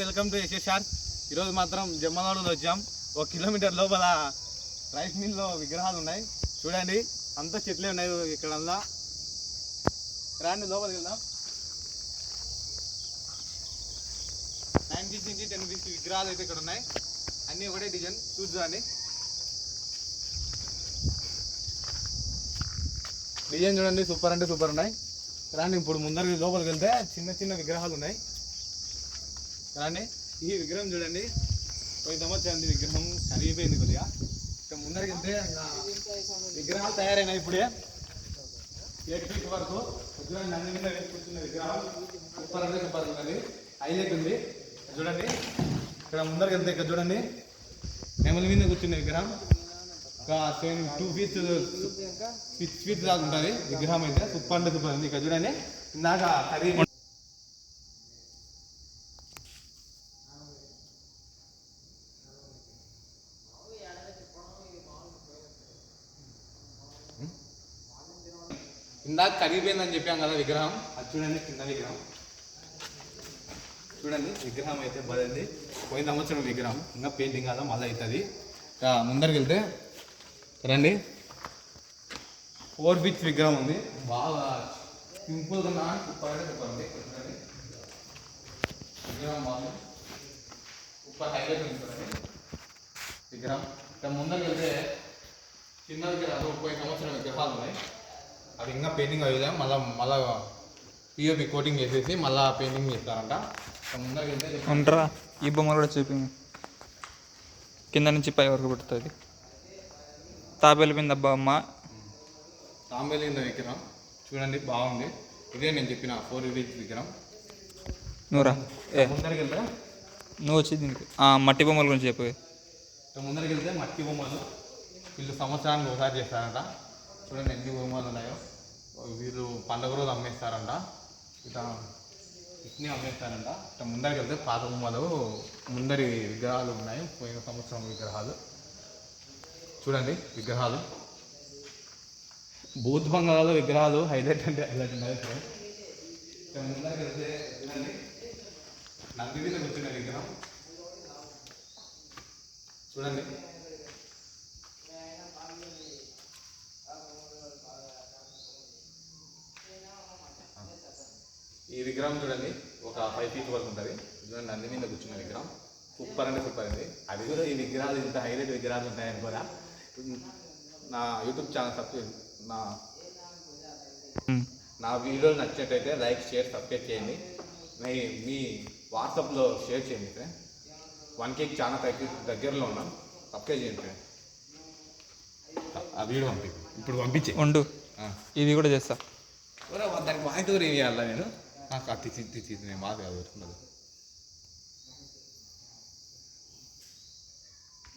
Welcome to యశేషార్ ఈరోజు మాత్రం జమ్మనాడులో వచ్చాం. ఒక కిలోమీటర్ లోపల రైస్ మిల్లో విగ్రహాలు ఉన్నాయి. చూడండి అంత చెట్లే ఉన్నాయి ఇక్కడ అంతా రాండి లోపలికి వెళ్దాం. నైన్ పీస్ నుంచి టెన్ పీస్ విగ్రహాలు అయితే ఇక్కడ ఉన్నాయి. అన్నీ ఒకటే డిజైన్. చూద్దాండి డిజైన్ చూడండి సూపర్ అంటే సూపర్ ఉన్నాయి. రాండి ఇప్పుడు ముందరికి లోపలికి వెళ్తే చిన్న చిన్న విగ్రహాలు ఉన్నాయి. కానీ ఈ విగ్రహం చూడండి. పోయిన సంవత్సరం విగ్రహం కరిగిపోయింది కొద్దిగా. ఇక ముందరికి వెళ్తే విగ్రహాలు తయారైనాయి ఇప్పుడే. ఎయిట్ ఫీట్ వరకు చూడండి నంది మీద వేసుకుంటున్న విగ్రహం సూపర్ అంటే సూపర్ ఉన్నది. హైలైట్ ఉంది. చూడండి. ఇక్కడ ముందరికి వెళ్తే ఇక్కడ చూడండి. నెమలి మీద కూర్చున్న విగ్రహం. ఒక seven to feet six feet దాకా ఉంటుంది. విగ్రహం అయితే సూపర్ అంటే సూపర్ ఉంది. ఇక్కడ చూడండి. ఇందాక కరిగి ఇందాక కరిగిపోయిందని చెప్పాం కదా విగ్రహం. అది చూడండి కింద విగ్రహం. చూడండి విగ్రహం అయితే బదండి పోయిన సంవత్సరం విగ్రహం. ఇంకా పెయింటింగ్ కదా మళ్ళీ అవుతుంది. ముందరికి వెళ్తే రండి. ఫోర్ బిచ్ విగ్రహం ఉంది. బాగా సింపుల్గా ఉన్నా సూపర్ అంటే విగ్రహం బాగుంది. సూపర్ హైలైట్ ఉంది చూడండి. విగ్రహం. ఇక ముందరికి వెళ్తే చిన్న విగ్రహాలు పోయిన సంవత్సరం విగ్రహాలు ఉన్నాయి. అవి ఇంకా పెయింటింగ్ అయ్యేదా మళ్ళీ మళ్ళీ పిఓపి కోటింగ్ చేసేసి మళ్ళీ పెయింటింగ్ చేస్తారంట. ఉండరా ఈ బొమ్మ కూడా చూపి కింద నుంచి పై వరకు పెడుతుంది. తాబేలు మీద బొమ్మ. తాంబేలి కింద విగ్రహం. చూడండి బాగుంది. ఇదే నేను చెప్పిన ఫోర్ వీల్స్ విగ్రహం. నువ్వురా. ఏ. ముందరికి వెళ్తే నువ్వు వచ్చి దీనికి మట్టి బొమ్మల గురించి చెప్పు. ముందరికి వెళ్తే మట్టి బొమ్మలు. వీళ్ళు సంవత్సరానికి ఒకసారి చేస్తారంట. చూడండి ఎన్ని బొమ్మలు ఉన్నాయో. వీళ్ళు పండుగ రోజు అమ్మేస్తారంట. ఇట్లా ఇట్ని అమ్మేస్తారంట. ఇట్లా ముందరికి వెళ్తే పాత బొమ్మలు ముందరి విగ్రహాలు ఉన్నాయి. పోయిన సంవత్సరం విగ్రహాలు. చూడండి విగ్రహాలు. బూత్ బంగాళాలో విగ్రహాలు హైలైట్ అంటే హైలైట్ ఉన్నాయి ఇక్కడ ఇక ముందరికి వెళ్తే చూడండి. నంది మీద కూర్చున్న విగ్రహం. చూడండి. ఈ విగ్రహం చూడండి ఒక ఫైవ్ ఫీట్ వరకు ఉంటుంది. చూడండి నంది మీద కూర్చున్న విగ్రహం. సూపర్ అంటే సూపర్ అండి. అది కూడా ఈ విగ్రహాలు ఇంత హైలైట్ విగ్రహాలు ఉంటాయని కూడా నా యూట్యూబ్ ఛానల్ సబ్స్క్రైబ్ నా. నా వీడియోలు నచ్చినట్టయితే లైక్ షేర్ సబ్స్క్రైబ్ చేయండి. మీ మీ వాట్సాప్లో షేర్ చేయండి ఫ్రెండ్. వన్ కేక్ చాలా దగ్గర దగ్గరలో ఉన్నాం. సబ్స్క్రైబ్ చేయండి ఫ్రెండ్. ఆ వీడియో పంపి ఇప్పుడు పంపించే. ఉండు. ఇది కూడా చేస్తా. దానికి వాయిస్ ఇవ్వాలా నేను? నాకు అతి చిత్తి నేను బాగా చదువుతున్నది